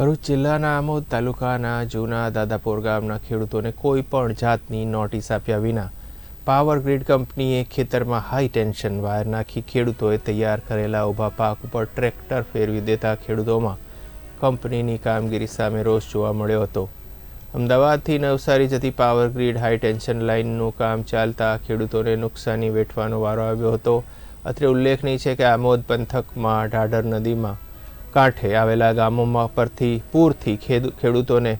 ભરૂચ જિલ્લાના આમોદ તાલુકાના જૂના દાદાપોર ગામના ખેડૂતોને કોઈ પણ જાતની નોટિસ આપ્યા વિના પાવર ગ્રીડ કંપનીએ ખેતરમાં હાઈ ટેન્શન વાયર નાખી ખેડૂતોએ તૈયાર કરેલા ઊભા પાક ઉપર ટ્રેક્ટર ફેરવી દેતા ખેડૂતોમાં કંપનીની કામગીરી સામે રોષ જોવા મળ્યો હતો. અમદાવાદથી નવસારી જતી પાવર ગ્રીડ હાઈ ટેન્શન લાઇનનું કામ ચાલતા ખેડૂતોને નુકસાની વેઠવાનો વારો આવ્યો હતો. અત્રે ઉલ્લેખનીય છે કે આમોદ પંથકમાં ઢાઢર નદીમાં કાંઠે આવેલા ગામોમાં પરથી પૂરથી ખેડૂ- ખેડૂતોને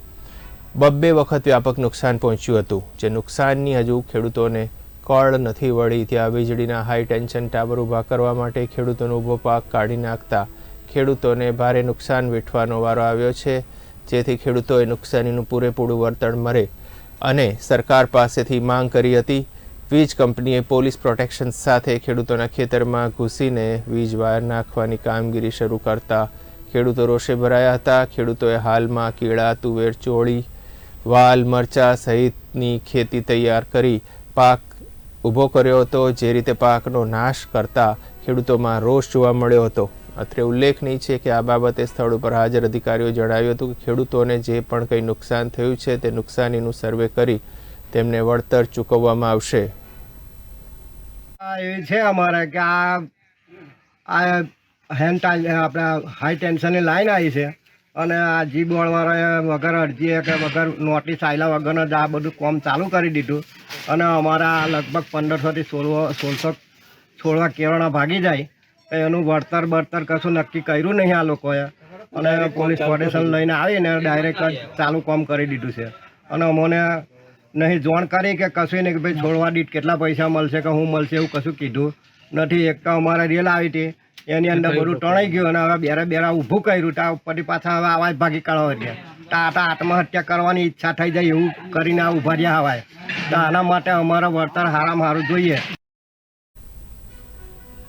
બબ્બે વખત વ્યાપક નુકસાન પહોંચ્યું હતું. જે નુકસાનની હજુ ખેડૂતોને કળ નથી વળી. ત્યાં વીજળીના હાઈ ટેન્શન ટાવર ઊભા કરવા માટે ખેડૂતોનો ઊભો પાક કાઢી નાખતા ખેડૂતોને ભારે નુકસાન વેઠવાનો વારો આવ્યો છે, જેથી ખેડૂતોએ નુકસાનીનું પૂરેપૂરું વળતર મળે અને સરકાર પાસેથી માંગ કરી હતી, વીજ કંપનીએ પોલીસ પ્રોટેક્શન સાથે ખેડૂતોના ખેતરમાં ઘૂસીને વીજ વાયર નાખવાની કામગીરી શરૂ કરતા ખેડૂતો રોષે ભરાયા હતા. ખેડૂતોએ હાલમાં કેળા, તુવેર, ચોળી, વાલ, મરચા સહિતની ખેતી તૈયાર કરી પાક ઊભો કર્યો હતો. જે રીતે પાકનો નાશ કરતા ખેડૂતોમાં રોષ જોવા મળ્યો હતો. અત્રે ઉલ્લેખનીય છે કે આ બાબતે સ્થળ ઉપર હાજર અધિકારીઓ જણાવ્યું હતું કે ખેડૂતોને જે પણ કંઈ નુકસાન થયું છે તે નુકસાનીનું સર્વે કરી તેમને વળતર ચૂકવવામાં આવશે. એવી છે અમારે કે આ હેન્ડ આપણે હાઈ ટેન્શનની લાઈન આવી છે. અને આ જી બોર્ડવાળાએ વગર અરજીએ કે વગર નોટિસ આવેલા વગરનું જ આ બધું કામ ચાલુ કરી દીધું. અને અમારા લગભગ પંદરસોથી સોળવો સોળસો છોડવા કેળાના ભાગી જાય. એનું વળતર બળતર કશું નક્કી કર્યું નહીં આ લોકોએ. અને પોલીસ પ્રોટેક્શન લઈને આવીને ડાયરેક્ટ જ ચાલુ કામ કરી દીધું છે. અને અમને નહીં જોણ કરી કે કશું નહીં કે ભાઈ છોડવા દીઠ કેટલા પૈસા મળશે કે હું મળશે એવું કશું કીધું નથી. એક તો અમારે રેલ આવી હતી. એની અંદર બધું ટણાઈ ગયું અને હવે બેરા બેરા ઊભું કર્યું. તા ઉપરથી પાછા હવે આવાજ ભાગી કાઢવા રહ્યા તો આત્મહત્યા કરવાની ઈચ્છા થઈ જાય એવું કરીને આ ઊભા રહ્યા હવાય. તો આના માટે અમારો વળતર હારામાં સારું જોઈએ.